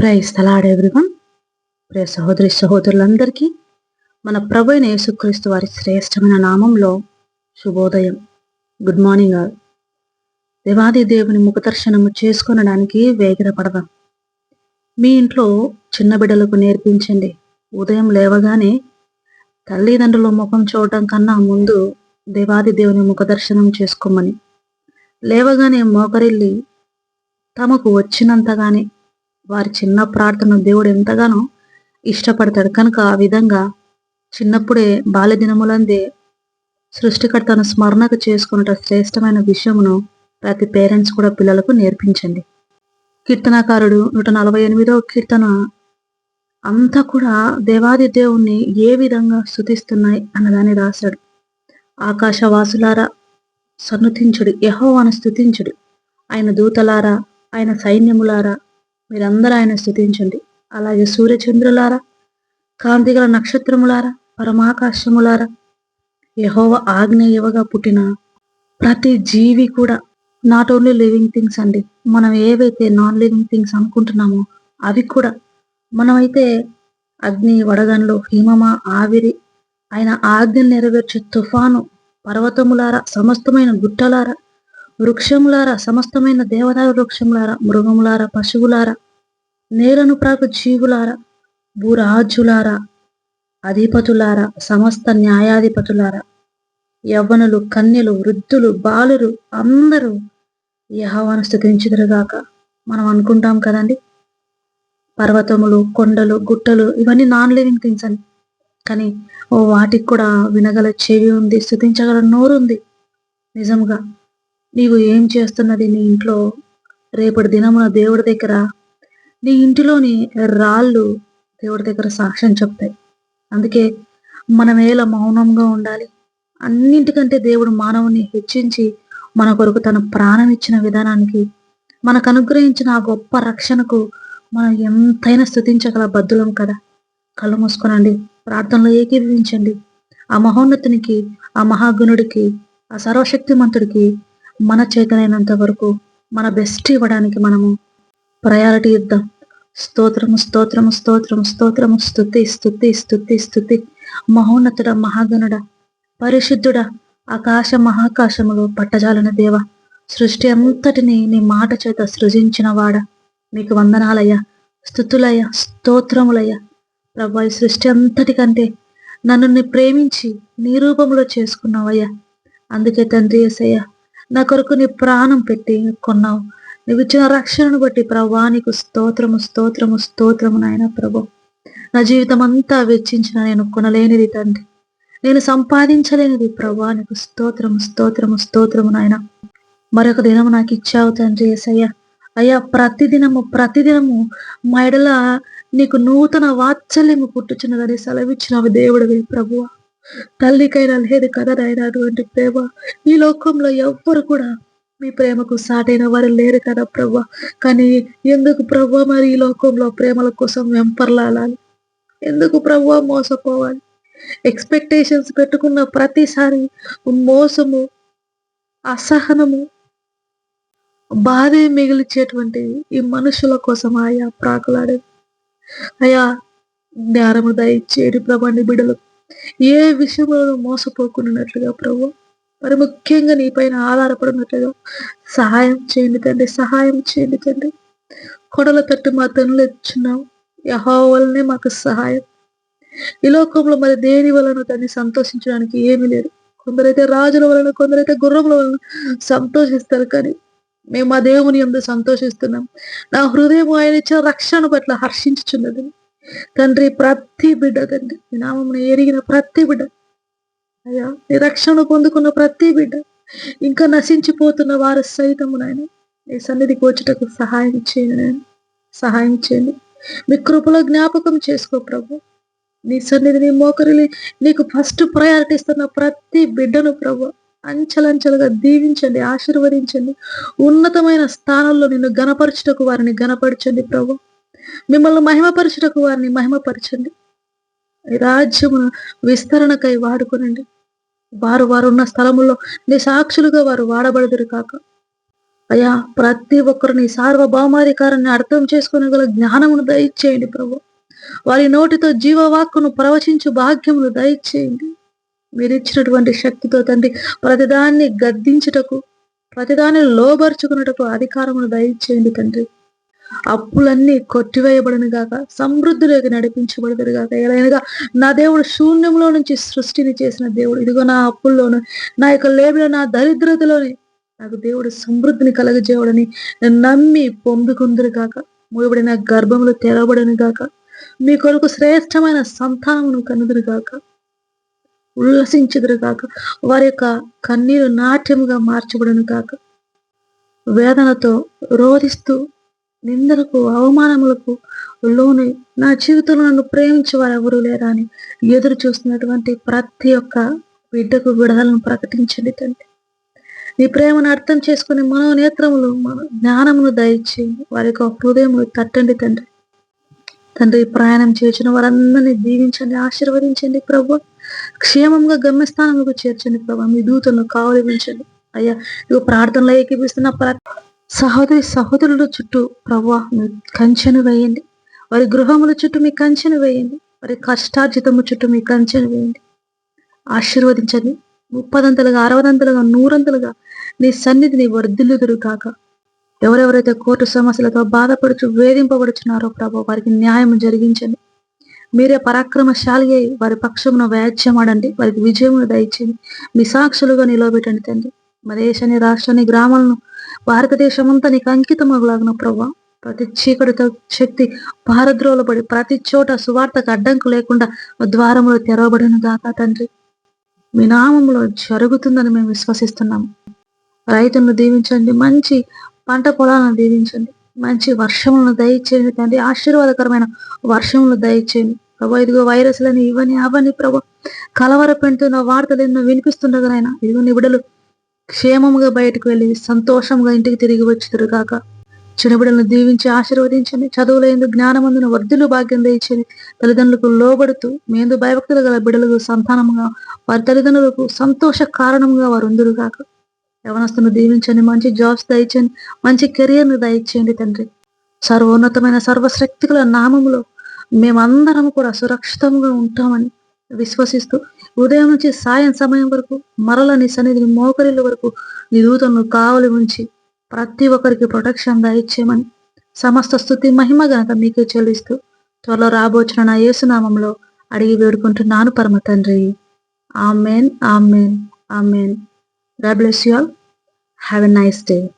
Praise తలాడ్ everyone ప్రియ సహోదరి సహోదరులందరికీ మన ప్రభు అయిన యేసుక్రీస్తు వారి శ్రేష్టమైన నామంలో శుభోదయం. గుడ్ మార్నింగ్ ఆల్ దేవాది దేవుని ముఖదర్శనము చేసుకొనడానికి వేగిరపడదాం. మీ ఇంట్లో చిన్న బిడ్డలకు నేర్పించండి. ఉదయం లేవగానే తల్లిదండ్రుల ముఖం చూడటం కన్నా ముందు దేవాది దేవుని ముఖదర్శనం చేసుకోమని. లేవగానే మోకరిల్లి తమకు వచ్చినంతగానే వారి చిన్న ప్రార్థన దేవుడు ఎంతగానో ఇష్టపడతాడు. కనుక ఆ విధంగా చిన్నప్పుడే బాల్య దినములందే సృష్టికర్తను స్మరణకు చేసుకున్నట శ్రేష్టమైన విషయమును ప్రతి పేరెంట్స్ కూడా పిల్లలకు నేర్పించండి. కీర్తనాకారుడు నూట నలభై ఎనిమిదవ కీర్తన అంతా కూడా దేవాది దేవుణ్ణి ఏ విధంగా స్థుతిస్తున్నాయి అన్నదాన్ని రాశాడు. ఆకాశవాసులారా సన్నుతించుడు యహోవాను స్థుతించుడు ఆయన దూతలారా ఆయన సైన్యములారా మీరందరూ ఆయన స్థుతించండి అలాగే సూర్యచంద్రులారా కాంతిగల నక్షత్రములారా పరమాకాశములారా యహోవ ఆజ్ఞ ఇవ్వగా పుట్టిన ప్రతి జీవి కూడా నాట్ ఓన్లీ లివింగ్ థింగ్స్ అండి మనం ఏవైతే నాన్ లివింగ్ థింగ్స్ అనుకుంటున్నామో అవి కూడా మనమైతే అగ్ని వడగన్లు హిమమ ఆవిరి ఆయన ఆజ్ఞ నెరవేర్చే తుఫాను పర్వతములారా సమస్తమైన గుట్టలారా వృక్షములారా సమస్తమైన దేవదారు వృక్షములారా మృగములారా పశువులారా నేలను ప్రాకు జీవులారా భూరాజులారా అధిపతులారా సమస్త న్యాయాధిపతులారా యవ్వనులు కన్యలు వృద్ధులు బాలురు అందరూ యహోవాను స్థుతించుదురుగాక మనం అనుకుంటాం కదండి? పర్వతములు కొండలు గుట్టలు ఇవన్నీ నాన్ లివింగ్ థింగ్స్ అని. కానీ ఓ వాటికి కూడా వినగల చెవి ఉంది స్థుతించగల నోరు ఉంది నిజంగా నీవు ఏం చేస్తున్నది నీ ఇంట్లో? రేపటి దినమున దేవుడి దగ్గర నీ ఇంటిలోని రాళ్ళు దేవుడి దగ్గర సాక్ష్యం చెప్తాయి. అందుకే మనం ఎలా మౌనంగా ఉండాలి. అన్నింటికంటే దేవుడు మానవుని హెచ్చించి మన కొరకు తన ప్రాణం ఇచ్చిన విధానానికి మనకు అనుగ్రహించిన ఆ గొప్ప రక్షణకు మనం ఎంతైనా స్థుతించగల బద్దులం కదా. కళ్ళు మూసుకోనండి ప్రార్థనలో ఏకీభవించండి. ఆ మహోన్నతునికి ఆ మహాగుణుడికి ఆ సర్వశక్తిమంతుడికి మన చేతనైనంత వరకు మన బెస్ట్ ఇవ్వడానికి మనము ప్రయారిటీ ఇద్దాం. స్తోత్రము స్తోత్రము స్తోత్రము స్తోత్రము స్థుతి స్థుతి స్థుతి స్థుతి మహోన్నతుడ మహాగణుడ పరిశుద్ధుడ ఆకాశ మహాకాశములు పట్టజాలన దేవ. సృష్టి అంతటిని నీ మాట చేత సృజించిన వాడ. నీకు వందనాలయ్యా స్థుతులయ్య స్తోత్రములయ్య. ప్రభా ఈ సృష్టి అంతటికంటే నన్ను ప్రేమించి నీ రూపంలో చేసుకున్నావయ్యా. అందుకే తండ్రి ఏసయ్య నా కొరకు నీ ప్రాణం పెట్టి కొన్నావు. నువ్వు ఇచ్చిన రక్షణను బట్టి ప్రభా నీకు స్తోత్రము స్తోత్రము స్తోత్రము నాయన ప్రభు. నా జీవితం అంతా వెచ్చించిన నేను కొనలేనిది తండ్రి. నేను సంపాదించలేనిది ప్రభా నీకు స్తోత్రము స్తోత్రము స్తోత్రము నాయన. మరొక దినము నాకు ఇచ్చావు తండ్రి ఏసయ్య. అయ్యా ప్రతిదినము ప్రతిదినము మా ఎడల నీకు నూతన వాత్సల్యము పుట్టుచున్నదని సెలవిచ్చినవి దేవుడివి ప్రభువా తల్లికైనా లేదు కదా నాయన అటువంటి ప్రేమ. ఈ లోకంలో ఎవ్వరు కూడా మీ ప్రేమకు సాటైన వారు లేరు కదా ప్రభా కానీ ఎందుకు ప్రభా మరి ఈ లోకంలో ప్రేమల కోసం వెంపర్లాడాలి ఎందుకు ప్రభా మోసపోవాలి? ఎక్స్పెక్టేషన్స్ పెట్టుకున్న ప్రతిసారి మోసము అసహనము బాధే మిగిలిచేటువంటి ఈ మనుషుల కోసం ఆయా ప్రాకులాడేది. అయా జ్ఞానము దయచేడు ప్రభాని బిడలకు ఏ విషయంలో మోసపోకున్నట్లుగా ప్రభు. మరి ముఖ్యంగా నీ పైన ఆధారపడినట్లుగా సహాయం చేయండి తండ్రి సహాయం చేయండి తండ్రి. కొడల తట్టు మా తనులు ఇచ్చున్నాం యహో వల్లనే మాకు సహాయం. ఈ లోకంలో మరి దేని వలన దాన్ని సంతోషించడానికి ఏమీ లేదు. కొందరైతే రాజుల వలన కొందరైతే గుర్రముల వలన సంతోషిస్తారు కానీ మేము మా దేవుని ఎందు సంతోషిస్తున్నాం. నా హృదయం ఆయన ఇచ్చిన రక్షణ పట్ల హర్షించుచున్నది. తండ్రి ప్రతి బిడ్డ తండ్రి ఈ నామమును ఎరిగిన ప్రతి బిడ్డ అయ్యా నీ రక్షణ పొందుకున్న ప్రతి బిడ్డ ఇంకా నశించిపోతున్న వారు సైతము నాయన నీ సన్నిధికి వచ్చుటకు సహాయం చేయండి నాయన సహాయం చేయండి. మీ కృపలో జ్ఞాపకం చేసుకో ప్రభు. నీ సన్నిధిని మోకరిలి నీకు ఫస్ట్ ప్రయారిటీ ఇస్తున్న ప్రతి బిడ్డను ప్రభు అంచెలంచెలుగా దీవించండి ఆశీర్వదించండి. ఉన్నతమైన స్థానంలో నిన్ను గణపరచుటకు వారిని గణపరచండి ప్రభు. మిమ్మల్ని మహిమపరచుటకు వారిని మహిమపరచండి. రాజ్యమును విస్తరణకై వాడుకునండి. వారు వారు ఉన్న స్థలములో నీ సాక్షులుగా వారు వాడబడదురు కాక. అయ్యా ప్రతి ఒక్కరు నీ సార్వభౌమాధికారాన్ని అర్థం చేసుకునే జ్ఞానమును దయచేయండి ప్రభు. వారి నోటితో జీవవాక్కును ప్రవచించు భాగ్యమును దయచేయండి. మీరు ఇచ్చినటువంటి శక్తితో తండ్రి ప్రతిదాన్ని గద్దించుటకు ప్రతిదాన్ని లోబరుచుకున్నటకు అధికారమును దయచేయండి తండ్రి. అప్పులన్నీ కొట్టివేయబడను గాక సమృద్ధిలోకి నడిపించబడదు గాక. ఎలాగనగా నా దేవుడు శూన్యంలో నుంచి సృష్టిని చేసిన దేవుడు. ఇదిగో నా అప్పుల్లోను నా యొక్క లేబులో నా దరిద్రతలోని నాకు దేవుడు సమృద్ధిని కలగజేయడని నమ్మి పొందుకుందరు గాక. మూయబడిన గర్భములు తెరవబడను గాక. మీ కొరకు శ్రేష్టమైన సంతానమును కనుదురు గాక. ఉల్లసించుదురు గాక. వారి యొక్క కన్నీరు నాట్యముగా మార్చబడను గాక. వేదనతో రోధిస్తూ నిందలకు అవమానములకు లోని నా జీవితంలో నన్ను ప్రేమించే వారు ఎవరు లేరా అని ఎదురు చూస్తున్నటువంటి ప్రతి ఒక్క బిడ్డకు విడుదలను ప్రకటించండి తండ్రి. నీ ప్రేమను అర్థం చేసుకుని మనోనేత్రములు మన జ్ఞానమును దయచి వారి యొక్క హృదయం తట్టండి తండ్రి. తండ్రి ప్రయాణం చేసిన వారందరినీ దీవించండి ఆశీర్వదించండి ప్రభు. క్షేమంగా గమ్యస్థానంలో చేర్చండి ప్రభు. మీ దూతలను కావలించండి అయ్యా ఇక ప్రార్థనలో ఏకీపిస్తున్న ప్రతి సహోదరి సహోదరుల చుట్టూ ప్రభు మీ కంచెను వేయండి. వారి గృహముల చుట్టూ మీ కంచెను వేయండి. వారి కష్టార్జితము చుట్టూ మీ కంచెను వేయండి. ఆశీర్వదించండి. ముప్పదంతలుగా అరవదంతలుగా నూరంతలుగా నీ సన్నిధిని వర్ధిల్లుదురు కాక ఎవరెవరైతే కోర్టు సమస్యలతో బాధపడుచు వేధింపబడుచున్నారో ప్రభు వారికి న్యాయం జరిగించండి. మీరే పరాక్రమశాలి అయి వారి పక్షమున వ్యాజ్యమాడండి. వారికి విజయమును దయచేయండి. మీ సాక్షులుగా నిలవబెట్టండి తండ్రి. మా దేశాన్ని రాష్ట్రాన్ని గ్రామాలను భారతదేశం అంతా నీకు అంకితమగులాగిన ప్రభా ప్రతి చీకటితో శక్తి భారద్రోలబడి ప్రతి చోట సువార్తకు అడ్డంకు లేకుండా ద్వారములు తెరవబడిన గాక తండ్రి. మీ నామంలో జరుగుతుందని మేము విశ్వసిస్తున్నాము. రైతులను దీవించండి మంచి పంట పొలాలను దీవించండి మంచి వర్షములను దయచేయండి తండ్రి. ఆశీర్వాదకరమైన వర్షములను దయచేయండి. ప్రభా ఇదిగో వైరస్లని ఇవని అవని ప్రభా కలవర పెంటున్న వార్తలు ఎన్నో వినిపిస్తుండగానైనా ఇదిగో నీ బిడ్డలు క్షేమముగా బయటకు వెళ్ళి సంతోషంగా ఇంటికి తిరిగి వచ్చుదురుగాక కాక చిన్న దీవించి ఆశీర్వదించండి చదువులో జ్ఞానమందున వర్ధులు భాగ్యం దయచండి తల్లిదండ్రులకు లోబడుతూ మేందు భయభక్తులు గల బిడ్డలకు సంతానముగా వారి తల్లిదండ్రులకు సంతోష కారణంగా వారు ఉందురు కాక యవనస్తును దీవించండి మంచి జాబ్స్ దయచండి మంచి కెరియర్ను దయచేయండి తండ్రి. సర్వోన్నతమైన సర్వశక్తికుల నామములో మేమందరం కూడా సురక్షితంగా ఉంటామని విశ్వసిస్తూ ఉదయం నుంచి సాయం సమయం వరకు మరల నీ సన్నిధిని మోకరిల వరకు నీ దూతలను కావలి ఉంచి ప్రతి ఒక్కరికి ప్రొటెక్షన్ దయచేయమని సమస్త స్థుతి మహిమ గనక మీకే చెల్లిస్తూ త్వరలో రాబోచిన నా యేసునామంలో అడిగి వేడుకుంటున్నాను పరమ తండ్రి. Amen amen amen. God bless you all have a nice day